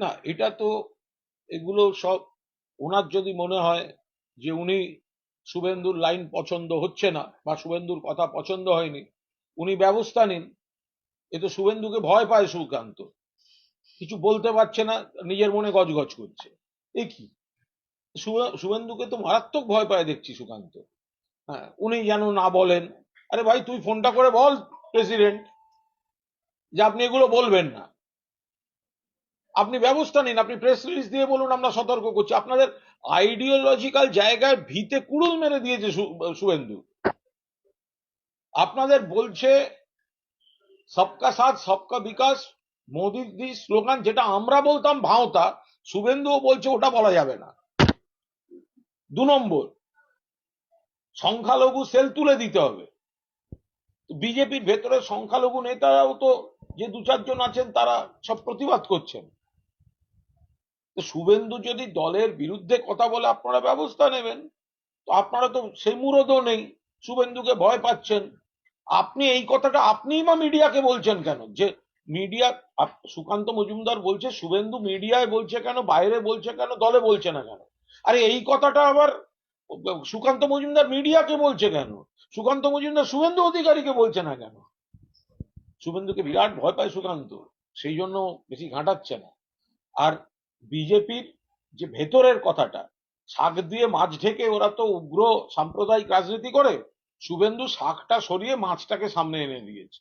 না, এটা তো এগুলো সব ওনার যদি মনে হয় যে উনি শুভেন্দুর লাইন পছন্দ হচ্ছে না বা শুভেন্দুর কথা পছন্দ হয়নি, উনি ব্যবস্থা নিন। এ তো শুভেন্দুকে ভয় পায় সুকান্ত। কিছু বলতে পারছে না, নিজের মনে গজগজ করছে। এ কি? শুভেন্দুকে তো মারাত্মক ভয় পায় দেখছি সুকান্ত। হ্যাঁ উনি যেন না বলেন। আরে ভাই, তুই ফোনটা করে বল, প্রেসিডেন্ট। যে আপনি এগুলো বলবেন না। আপনি ব্যবস্থা নিন, আপনি প্রেস রিলিজ দিয়ে বলুন, আমরা সতর্ক করছি। আপনাদের আইডিওলজিক্যাল জায়গায় ভিতে কুড়ুল মেরে দিয়েছে শুভেন্দু। আপনাদের বলছে, সবকা সাথ, সবকা বিকাশ, মোদির স্লোগান, যেটা আমরা বলতাম ভাওতা, শুভেন্দুও বলছে ওটা বলা যাবে না। দু নম্বর, সংখ্যালঘু সেল তুলে দিতে হবে। বিজেপির ভেতরে সংখ্যালঘু নেতারাও তো যে দু চারজন আছেন, তারা সব প্রতিবাদ করছেন। শুভেন্দু যদি দলের বিরুদ্ধে কথা বলে আপনারা ব্যবস্থা নেবেন, তো আপনারা তো সেই মুরদও নেই, শুভেন্দুকে ভয় পাচ্ছেন। আপনি এই কথাটা আপনিই বা মিডিয়াকে বলছেন কেন? যে মিডিয়া সুকান্ত মজুমদার বলছে, শুভেন্দু মিডিয়ায় বলছে কেন, বাইরে বলছে কেন, দলে বলছে না কেন? আরে এই কথাটা আবার সুকান্ত মজুমদার মিডিয়াকে বলছে কেন? সুকান্ত মজুমদার শুভেন্দু অধিকারীকে বলছে না কেন? শুভেন্দুকে বিরাট ভয় পায় সুকান্ত, সেই জন্য বেশি ঘাঁটাচ্ছে না। আর বিজেপির যে ভেতরের কথাটা, শাক দিয়ে মাছ ঢেকে ওরা তো উগ্র সাম্প্রদায়িক রাজনীতি করে, শুভেন্দু শাকটা সরিয়ে মাছটাকে সামনে এনে দিয়েছে।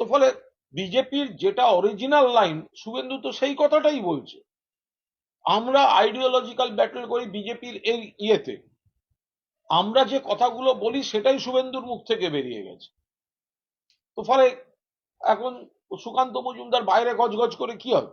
তো ফলে বিজেপির যেটা অরিজিনাল লাইন শুভেন্দু তো সেই কথাটাই বলছে। আমরা আইডিওলজিক্যাল ব্যাটল করি বিজেপির এই ইয়েতে। আমরা যে কথাগুলো বলি সেটাই শুভেন্দুর মুখ থেকে বেরিয়ে গেছে। তো ফলে এখন সুকান্ত মজুমদার বাইরে গজগজ করে কি হবে?